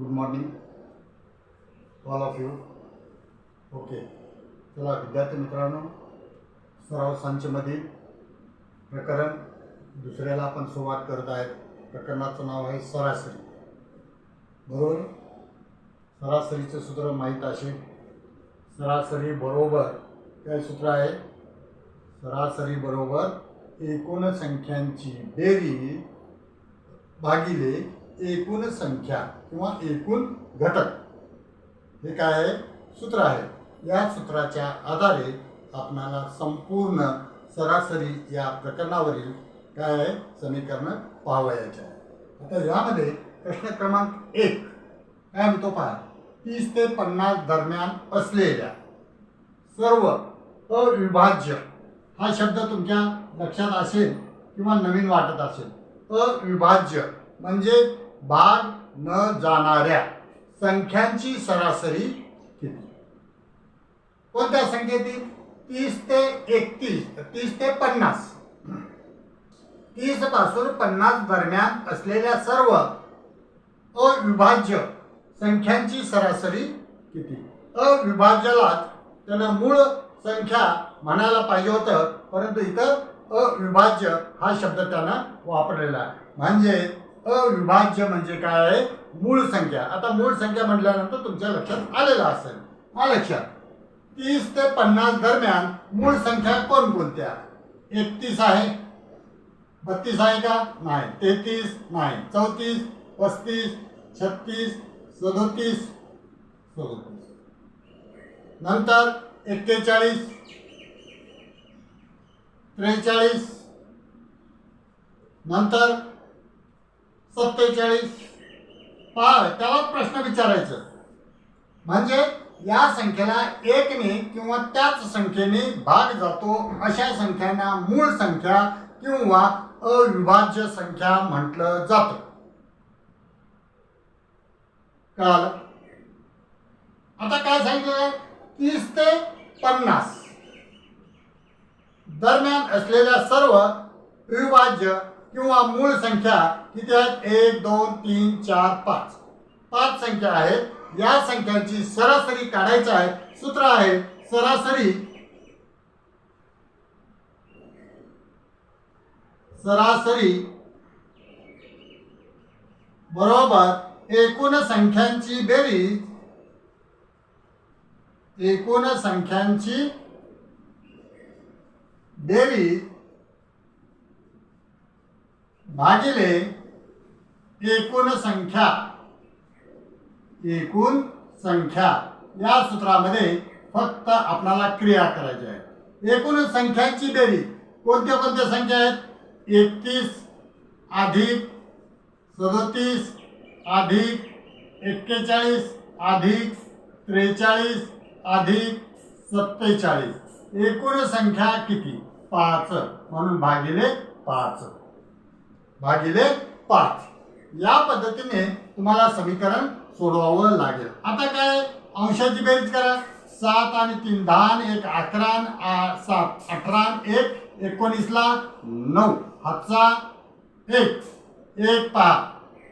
Good morning all of you okay चला विद्यार्थी मित्रांनो सराव संचमधील प्रकरण दुसऱ्याला आपण सुरुवात करत आहेत. प्रकरणाचं नाव आहे सरासरी. बरोबर सरासरीचं सूत्र माहीत असेल. सरासरी बरोबर काय सूत्र आहे? सरासरी बरोबर एकूण संख्यांची बेरी भागिले एकूण संख्या किंवा एकूण घटक. हे काय आहे? सूत्र आहे. या सूत्राच्या आधारे आपणाला संपूर्ण सरासरी या प्रकरणावरील काय आहे? समीकरण पाहावयाचे आहे. आता यामध्ये प्रश्न क्रमांक एक. काय म्हणतो पहा? तीस ते पन्नास दरम्यान असलेल्या सर्व अविभाज्य हा शब्द तुमच्या लक्षात असेल किंवा नवीन वाटत असेल. अविभाज्य म्हणजे भाग न जाणाऱ्या संख्यांची सरासरी किती? कोणत्या संख्येतील? तीस ते एकतीस. तीस ते पन्नास. तीसपासून पन्नास दरम्यान असलेल्या सर्व अविभाज्य संख्यांची सरासरी किती? अविभाज्याला त्यानं मूळ संख्या म्हणायला पाहिजे होतं परंतु इथं अविभाज्य हा शब्द त्यानं वापरलेला आहे. म्हणजे अविभाज्य म्हणजे काय आहे? मूळ संख्या. आता मूळ संख्या म्हटल्यानंतर तुमच्या लक्षात आलेलं असेल. हा लक्षात. तीस ते पन्नास दरम्यान मूळ संख्या कोणकोणत्या? एकतीस आहे. बत्तीस आहे का? नाही. तेहतीस? नाही. चौतीस? पस्तीस? छत्तीस? सदोतीस? सदोतीस. नंतर एक्केचाळीस? त्रेचाळीस? नंतर सत्तेचाळीस पाळ त्याला प्रश्न विचारायचं. म्हणजे या संख्येला एकने किंवा त्याच संख्येने भाग जातो अशा संख्यांना मूळ संख्या किंवा अविभाज्य संख्या म्हटलं जातं. कळालं? आता काय सांगितलं तीस ते पन्नास. दरम्यान असलेल्या सर्व अविभाज्य किंवा मूळ संख्या किती आहेत? एक दोन तीन चार पाच. पाच संख्या आहेत. या संख्यांची सरासरी काढायची आहे. सूत्र आहे सरासरी. सरासरी बरोबर एकूण संख्यांची बेरीज. एकूण संख्यांची बेरीज. भागिले एकूण संख्या. एकूण संख्या. या सूत्रामध्ये फक्त आपल्याला क्रिया करायची आहे. एकूण संख्यांची बेरीज. कोणत्या कोणत्या संख्या आहेत? एकतीस अधिक सदोतीस अधिक एक्केचाळीस अधिक त्रेचाळीस अधिक सत्तेचाळीस. एकूण संख्या किती? पाच. म्हणून भागिले पाच. भागिले पाच. या पद्धतीने तुम्हाला समीकरण सोडवावं लागेल. आता काय? अंशाची बेरीज करा. सात आणि तीन दहा आणि एक अकरा सात अठरा एक एकोणीसला नऊ. हातचा एक एक पहा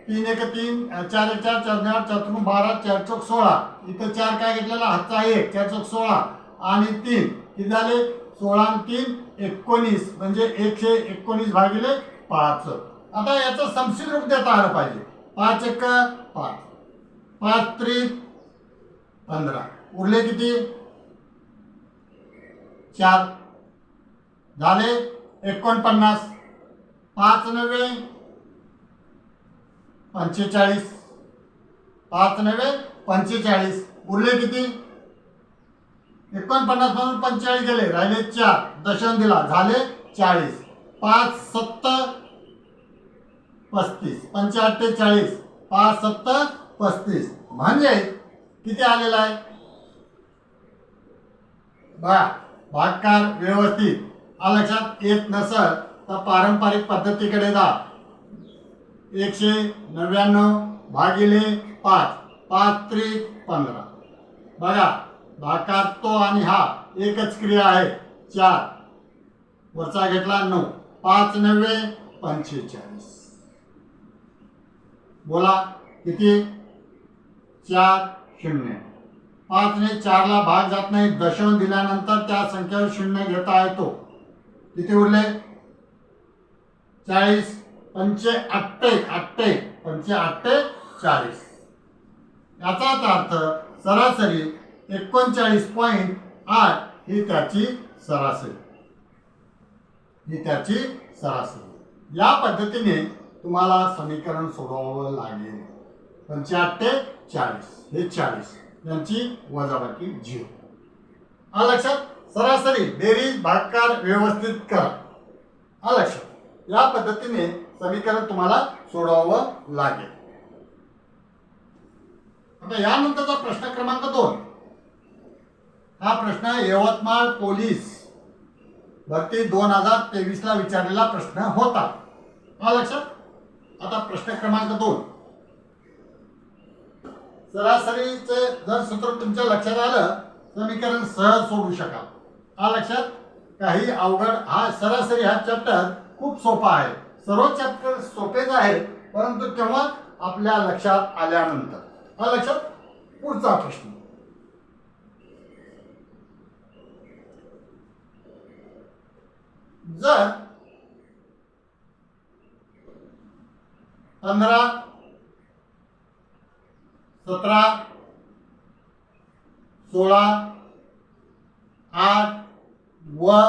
तीन एक तीन चार एक चार चार चार चार बारा चार चौक सोळा. इथं चार काय घेतलेला? हातचा एक चार चौक सोळा. आणि तीन किती झाले? सोळा आणि तीन एकोणीस. म्हणजे एकशे एकोणीस भागिले पाच. आता याचं संक्षिप्त रूप देता आलं पाहिजे. पाच एक पाच. पाच त्री पंधरा. उरले किती? चार. झाले एकोणपन्नास. पाच नव्हे पंचेचाळीस. पाच नव्हे पंचेचाळीस. उरले किती? एकोणपन्नासपासून पंचेचाळीस गेले. राहिले चार. दशन दिला. झाले चाळीस. पाच सत्तर. पस्तीस पंचाअठ्ठेचाळीस पाच सत्तर पस्तीस. म्हणजे किती आलेला आहे? बा भागकार व्यवस्थित. आ लक्षात येत नसल तर पारंपरिक पद्धतीकडे जा. एकशे नव्याण्णव भागिले पाच पाच त्रिक पंधरा. बघा भाकार तो आणि हा एकच क्रिया आहे. चार. वरचा घेतला नऊ. पाच नव्वे पंचेचाळीस. बोला किती? चार शून्य. पाचने चारला भाग जात नाही दशम दिल्यानंतर त्या संख्येवर शून्य घेता येतो. किती उरले? चाळीस पंचे अठ्ठे अठ्ठे पंचे अठ्ठे चाळीस याचाच अर्थ सरासरी एकोणचाळीस पॉईंट आठ ही त्याची सरासरी. ही त्याची सरासरी. या पद्धतीने तुम्हाला समीकरण सोडवावं लागेल. पंच्याहत्तर चाळीस. हे चाळीस. यांची वजाबाकी झिरो. हा लक्षात? सरासरी बेरीज भागकार व्यवस्थित करा. हा लक्षात? या पद्धतीने समीकरण तुम्हाला सोडवावं लागेल. आता यानंतरचा प्रश्न क्रमांक दोन. हा प्रश्न यवतमाळ पोलीस भरती दोन हजार तेवीसला विचारलेला प्रश्न होता. हा लक्षात? आता प्रश्न क्रमांक दोन. सरासरीचे जर सूत्र तुमच्या लक्षात आलं समीकरण सहज सोडू शकाल. हा लक्षात? काही अवघड हा सरासरी हा चॅप्टर खूप सोपा आहे. सर्व चॅप्टर सोपेच आहे परंतु केव्हा आपल्या लक्षात आल्यानंतर. हा लक्षात? पुढचा प्रश्न. जर पंधरा सतरा सोळा आठ व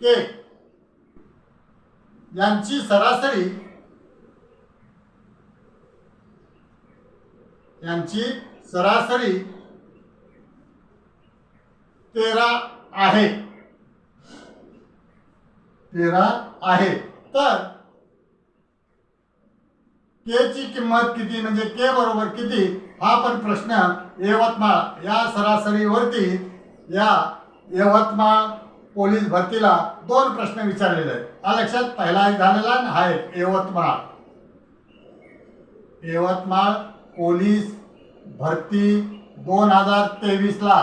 के यांची सरासरी यांची सरासरी तेरा आहे. तेरा आहे. तर के ची किंमत किती म्हणजे के बरोबर किती हा पण प्रश्न यवतमाळ या सरासरीवरती या यवतमाळ पोलीस भरतीला दोन प्रश्न विचारलेले आहेत. हा लक्षात पहिला एक झालेला आणि हा एक यवतमाळ. यवतमाळ पोलीस भरती दोन हजार तेवीसला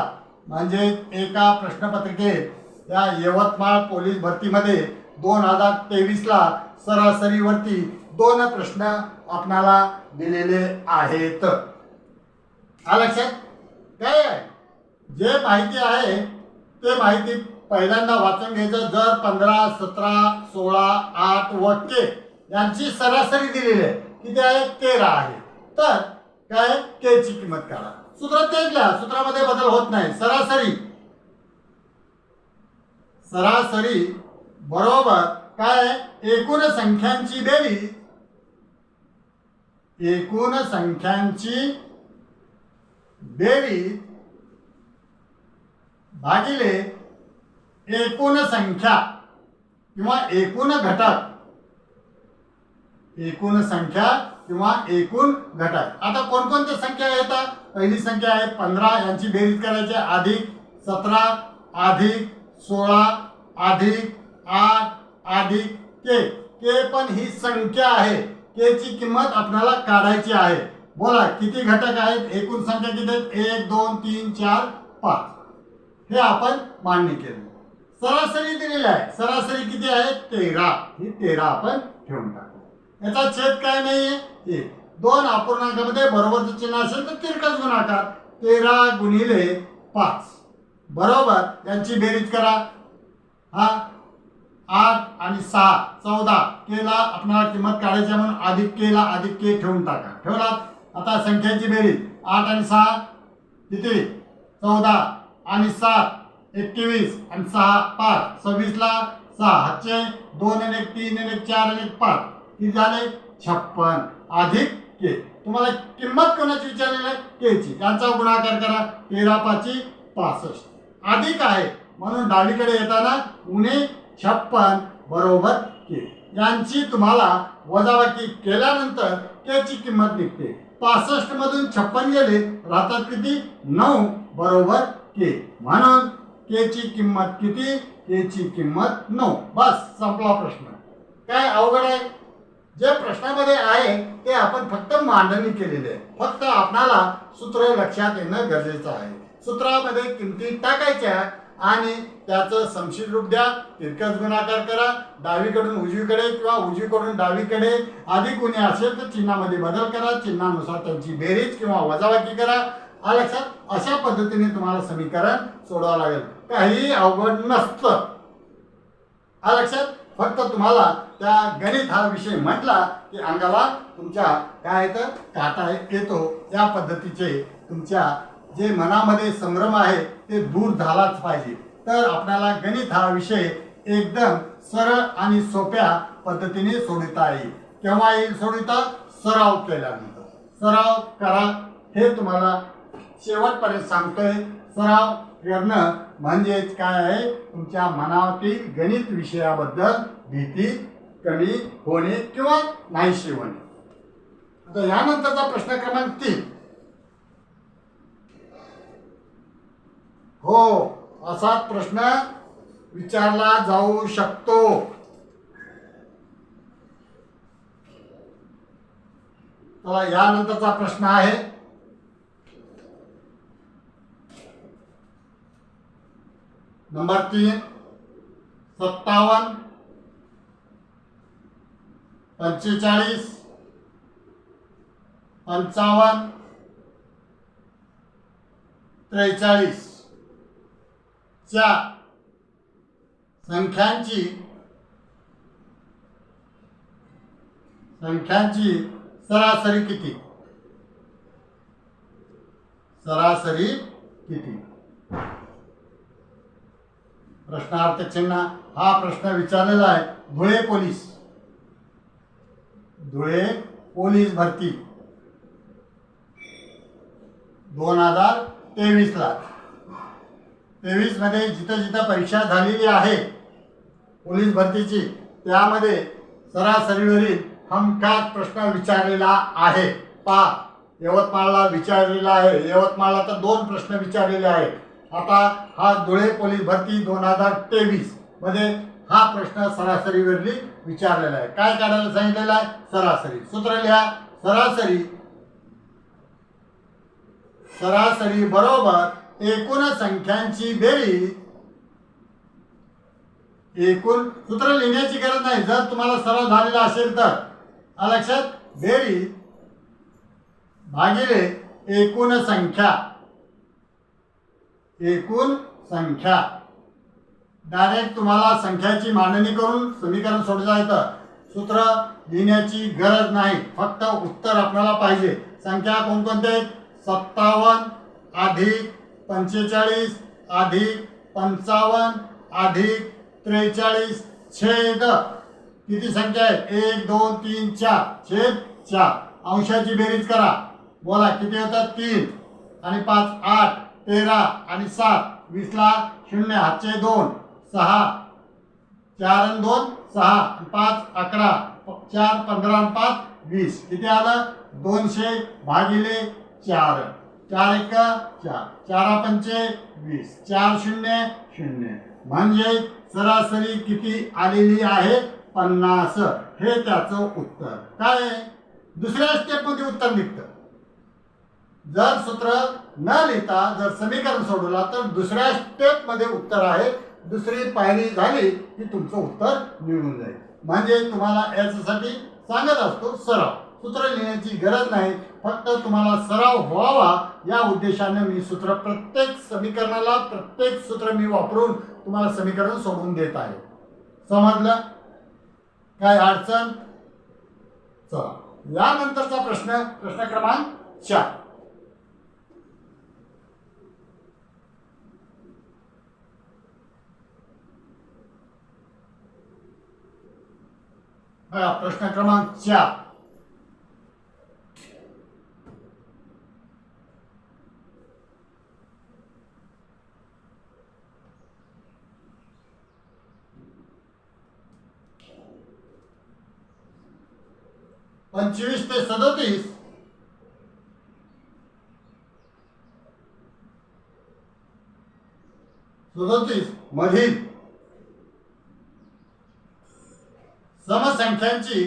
म्हणजे एका प्रश्नपत्रिकेत या यवतमाळ पोलीस भरतीमध्ये दोन हजार तेवीसला सरासरीवरती दोन प्रश्न आपणाला दिलेले आहेत. लक्षात? काय जे माहिती आहे ते माहिती पहिल्यांदा वाचून घ्यायचं. जर पंधरा सतरा सोळा आठ व के यांची सरासरी दिलेली आहे किती आहे? तेरा आहे. तर काय के ची किंमत काढा. सूत्र तेच लिहा सूत्रामध्ये बदल होत नाही. सरासरी. सरासरी बरोबर काय एकूण संख्यांची बेरीज एकूण संख्यांची बेरीज भागिले एकूण संख्या किंवा एकूण घटक. एकूण संख्या किंवा एकूण घटक. आता कोणकोणत्या संख्या येतात? पहिली संख्या आहे पंधरा यांची बेरीज करायची आहे. अधिक सतरा अधिक सोळा अधिक आठ अधिक के. के पण ही संख्या आहे. के ची किंमत आपल्याला काढायची आहे. बोला किती घटक आहेत? एकूण संख्या किती आहेत? एक दोन तीन चार पाच. हे आपण मान्य केलं. सरासरी दिलेली आहे. सरासरी किती आहे? तेरा. ही तेरा आपण ठेवून टाकू. याचा छेद काय नाहीये? एक. दोन अपूर्णांकामध्ये बरोबरचं चिन्ह असेल तर तिरकस गुणाकार. तेरा गुणिले पाच. बरोबर? यांची बेरीज करा. हा? आठ आणि सहा चौदा केला आपणाला किंमत काढायची म्हणून अधिक केला अधिक के ठेवून टाका. ठेवलात? आता संख्यांची बेरीज. आठ आणि सहा किती? चौदा आणि सात एकवीस आणि सहा पाच. सव्वीसला सहा हातचे. दोन आणि एक तीन आणि एक चार आणि एक पाच. किती झाले? छप्पन. अधिक के. तुम्हाला किंमत कोणाची विचारलेली आहे? केची. त्यांचा गुणाकार करा. तेरा पाची पासष्ट. अधिक आहे. म्हणून डावीकडे येताना उणे छप्पन बरोबर के. यांची तुम्हाला वजाबाकी केल्यानंतर त्याची किंमत निघते. पासष्ट मधून छप्पन गेले राहतात किती? नऊ बरोबर के. म्हणून के ची किंमत किती? के ची किंमत नऊ. बस संपला प्रश्न. काय अवघड आहे? जे प्रश्नामध्ये आहे ते आपण फक्त मांडणी केलेली आहे. फक्त आपणाला सूत्र लक्षात येणं गरजेचं आहे. सूत्रामध्ये किमती टाकायच्या आणि त्याचं समशील रूप द्या तिरकस गुणाकार करा डावीकडून उजवीकडे किंवा उजवीकडून डावीकडे. अधिक कुणी असेल तर चिन्हामध्ये बदल करा चिन्हानुसार त्यांची बेरीज किंवा वजाबाकी करा. आ लक्षात अशा पद्धतीने तुम्हाला समीकरण सोडवावं लागेल. काही अवघड नसतं. आ लक्षात फक्त तुम्हाला त्या गणित हा विषय म्हटला की अंगाला तुमच्या काय येतं? काटा येतो. या पद्धतीचे तुमच्या जे मनामध्ये संभ्रम आहे ते दूर झालाच पाहिजे. तर आपल्याला गणित हा विषय एकदम सरळ आणि सोप्या पद्धतीने सोडविता येईल. केव्हा येईल सोडविता? सराव केल्यानंतर. सराव करा. हे तुम्हाला शेवटपर्यंत सांगतोय. सराव करणं म्हणजेच काय आहे? तुमच्या मनातील गणित विषयाबद्दल भीती कमी होणे किंवा नाहीशी होणे. आता यानंतरचा प्रश्न क्रमांक तीन. हो असा प्रश्न विचारला जाऊ शकतो. चला यानंतरचा प्रश्न आहे. नंबर तीन सत्तावन्न पंचेचाळीस पंचावन्न त्रेचाळीस. च्या संख्यांची संख्यांची सरासरी किती? सरासरी किती? प्रश्नार्थ चिन्ह. हा प्रश्न विचारलेला आहे. धुळे पोलीस. धुळे पोलीस भरती. दोन हजार तेवीस तेवीसमध्ये जिथं जिथं परीक्षा झालेली आहे पोलीस भरतीची त्यामध्ये सरासरीवरील हमखास प्रश्न विचारलेला आहे. पा यवतमाळला विचारलेला आहे. यवतमाळला तर दोन प्रश्न विचारलेले आहेत. आता हा धुळे पोलीस भरती दोन हजार तेवीसमध्ये हा प्रश्न सरासरीवरली विचारलेला आहे. काय काढायला सांगितलेलं आहे? सरासरी. सूत्र लिहा. सरासरी सरासरी बरोबर एकूण संख्यांची बेरीज एकूण सूत्र लिहिण्याची गरज नाही. जर तुम्हाला सरळ झालेला असेल तर. लक्षात? बेरीज भागिले एकूण संख्या. एकूण संख्या. डायरेक्ट तुम्हाला संख्याची मांडणी करून समीकरण सोडता येतं. सूत्र लिहिण्याची गरज नाही. फक्त उत्तर आपल्याला पाहिजे. संख्या कोणकोणत्या आहेत? सत्तावन्न अधिक पंचेचाळीस अधिक पंचावन्न अधिक त्रेचाळीस छेद. किती संख्या आहे एक दोन तीन चार. छेद चार. अंशाची बेरीज करा. बोला किती होतात? तीन. आणि पाच आठ तेरा आणि सात. वीसला शून्य हातचे दोन. सहा. चार आणि दोन सहा. पाच अकरा. चार पंधरा आणि पाच वीस. किती आलं? दोनशे भागिले चार. चार एक चार. चारा पंचे वीस. चार शून्य शून्य. म्हणजे सरासरी किती आलेली आहे? पन्नास. हे त्याचं उत्तर. काय? आहे? दुसऱ्या स्टेपमध्ये उत्तर निघतं. जर सूत्र न लिहिता जर समीकरण सोडवला तर दुसऱ्या स्टेपमध्ये उत्तर आहे. दुसरी पायरी झाली की तुमचं उत्तर निघून जाईल. म्हणजे तुम्हाला याच्यासाठी सांगत असतो सराव सूत्र लिहिण्याची गरज नाही. फक्त तुम्हाला सराव व्हावा. या उद्देशाने मी सूत्र प्रत्येक समीकरणाला प्रत्येक सूत्र मी वापरून तुम्हाला समीकरण सोडवून देत आहे. समजलं? काय अडचण? चला. यानंतरचा प्रश्न प्रश्न क्रमांक चार. प्रश्न क्रमांक चार. ते सदतीस. सदतीस. मधील. समसंख्यांची.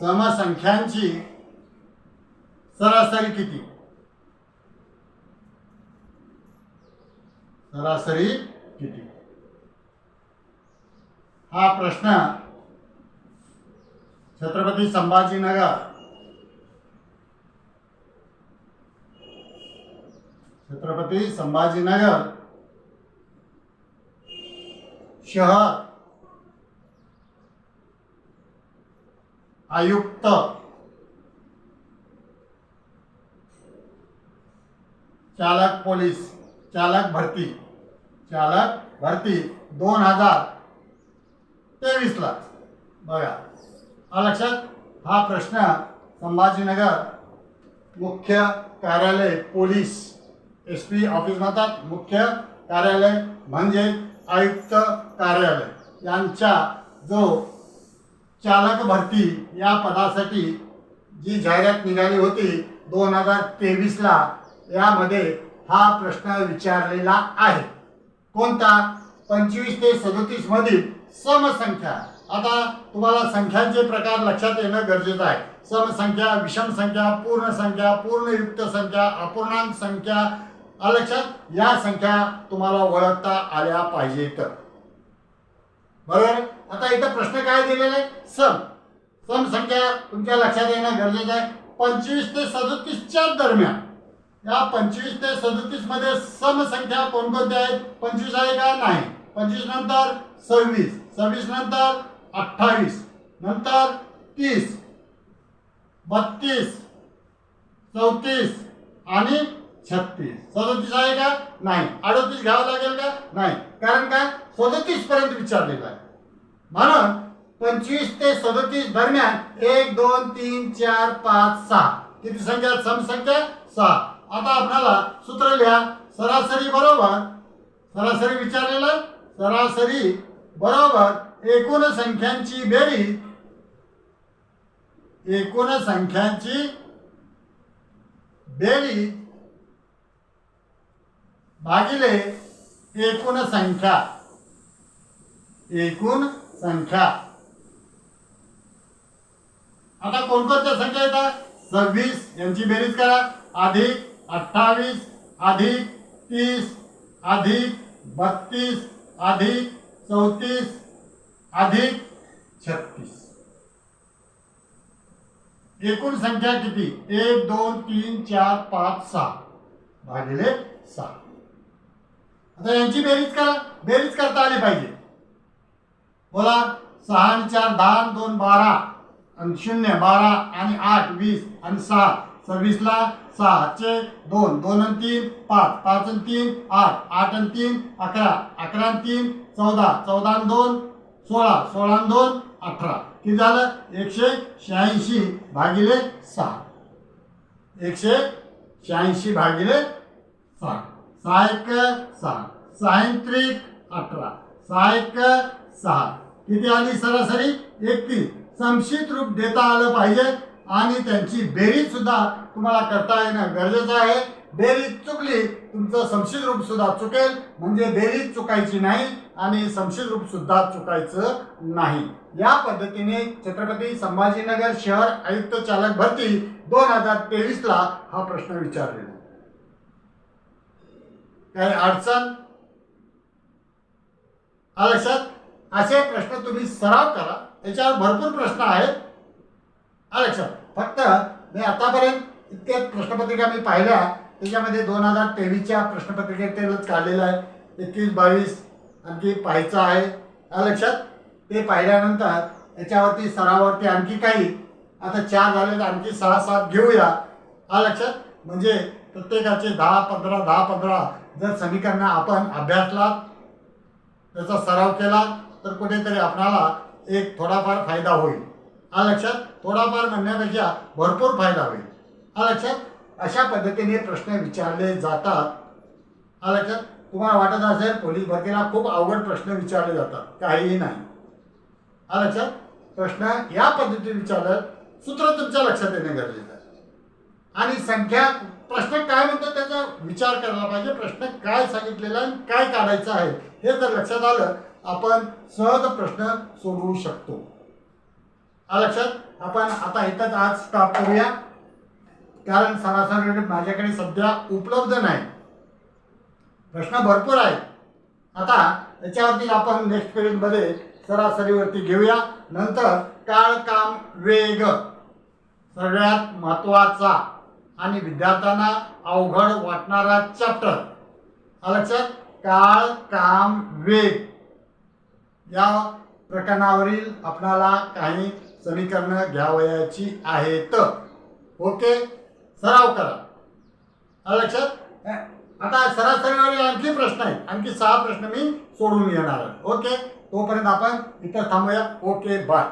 समसंख्यांची सरासरी किती? सरासरी हा प्रश्न छत्रपती संभाजीनगर छत्रपती संभाजीनगर शहर आयुक्त चालक पोलीस चालक भरती चालक भरती दोन हजार तेवीसला बघा. हा लक्षात? हा प्रश्न संभाजीनगर मुख्य कार्यालय पोलीस एस पी ऑफिस म्हणतात. मुख्य कार्यालय म्हणजे आयुक्त कार्यालय. यांच्या जो चालक भरती या पदासाठी जी जाहिरात निघाली होती दोन हजार तेवीसला यामध्ये हा प्रश्न विचारलेला आहे. कोणता? पंचवीस ते सदोतीसमधील समसंख्या. आता तुम्हाला संख्यांचे प्रकार लक्षात येणं गरजेचं आहे. समसंख्या विषम संख्या पूर्ण संख्या पूर्णयुक्त संख्या अपूर्णांक संख्या. आ लक्षात? या संख्या तुम्हाला ओळखता आल्या पाहिजेत. बरोबर? आता इथं प्रश्न काय दिलेला? आहे सम. सम संख्या तुमच्या लक्षात येणं गरजेचं आहे. पंचवीस ते सदतीसच्या दरम्यान. या पंचवीस ते सदोतीसमध्ये समसंख्या कोणकोणत्या आहेत? पंचवीस आहे का? नाही. पंचवीस नंतर सव्वीस. सव्वीस नंतर अठ्ठावीस नंतर तीस बत्तीस चौतीस आणि छत्तीस. सदोतीस आहे का? नाही. अडतीस घ्यावं लागेल का? नाही. कारण काय? सदतीस पर्यंत विचारलेलं आहे. म्हणून पंचवीस ते सदोतीस दरम्यान एक दोन तीन चार पाच सहा. किती संख्या समसंख्या सहा. आता आपल्याला सूत्र लिहा. सरासरी बरोबर? सरासरी विचारलेलं? सरासरी बरोबर एकूण संख्यांची बेरीज एकूण संख्यांची बेरीज भागिले एकूण संख्या एकूण संख्या. आता कोणकोणत्या संख्या येतात? सव्वीस यांची बेरीज करा. अधिक अठ्ठावीस अधिक तीस अधिक बत्तीस अधिक चौतीस अधिक छत्तीस. एकूण संख्या किती? एक दोन तीन चार पाच सहा. भागिले सहा. आता यांची बेरीज करा. बेरीज करता आली पाहिजे. बोला. सहा आणि चार दहा दोन बारा. आणि शून्य बारा आणि आठ वीस आणि सहा. सव्वीसला सहाचे दोन दोन आणि तीन पाच पाच आणि तीन आठ आठ आणि तीन अकरा अकरा आणि तीन चौदा चौदा आणि दोन सोळा सोळा आणि दोन अठरा. किती झालं? एकशे शहाऐंशी भागिले सहा. एकशे शहाऐंशी भागिले सहा. सहा एक सहा. सहा त्रिक अठरा. सहा एक सहा. किती आली? सरासरी एकतीस. संक्षिप्त रूप देता आलं पाहिजे. आणि त्यांची बेरीज सुद्धा तुम्हाला करता येणं गरजेचं आहे. बेरीज चुकली तुमचं संक्षिप्त रूप सुद्धा चुकेल. म्हणजे बेरीज चुकायची नाही आणि संक्षिप्त रूप सुद्धा चुकायचं नाही. या पद्धतीने छत्रपती संभाजीनगर शहर आयुक्त चालक भरती दोन हजार तेवीसला हा प्रश्न विचारलेला. काही अडचण? हा लक्षात? असे प्रश्न तुम्ही सराव करा. त्याच्यावर भरपूर प्रश्न आहेत. हा लक्षात फक्त मी आतापर्यंत इतक्या प्रश्नपत्रिका मी पाहिल्या त्याच्यामध्ये दोन हजार तेवीसच्या प्रश्नपत्रिकेतच काढलेलं आहे. एकवीस बावीस आणखी पाहायचं आहे. हा लक्षात? ते पाहिल्यानंतर याच्यावरती सरावरती आणखी काही आता चार झाले तर आणखी सहा सात घेऊया. हा लक्षात? म्हणजे प्रत्येकाचे दहा पंधरा दहा पंधरा जर समीकरणं आपण अभ्यासला त्याचा सराव केला तर कुठेतरी आपणाला एक थोडाफार फायदा होईल. हा लक्षात थोडाफार म्हणण्यापेक्षा भरपूर फायदा होईल. हा लक्षात अशा पद्धतीने प्रश्न विचारले जातात. हा लक्षात तुम्हाला वाटत असेल पोलीस भरतीला खूप अवघड प्रश्न विचारले जातात. काहीही नाही. हा लक्षात प्रश्न या पद्धतीने विचारलं सूत्र तुमच्या लक्षात येणे गरजेचं आहे. आणि संख्या प्रश्न काय म्हणतो त्याचा विचार करायला पाहिजे. प्रश्न काय सांगितलेला आहे आणि काय काढायचं आहे हे जर लक्षात आलं आपण सहज प्रश्न सोडवू शकतो. लक्षात? आपण आता इथंच आज स्टॉप करूया. कारण सरासरी माझ्याकडे सध्या उपलब्ध नाही. प्रश्न भरपूर आहेत. आता याच्यावरती आपण नेक्स्ट पिरियडमध्ये सरासरीवरती घेऊया. नंतर काळ काम वेग सगळ्यात महत्त्वाचा आणि विद्यार्थ्यांना अवघड वाटणारा चॅप्टर लक्षात? काळ काम वेग. या प्रकरणावरील आपणाला काही समीकरणं घ्यावयाची आहेत. ओके? सराव करा. आलं लक्षात? आता सरासरीवर आणखी प्रश्न आहेत. आणखी सहा प्रश्न मी सोडून येणार ओके? तोपर्यंत आपण इथं थांबूया. Okay bye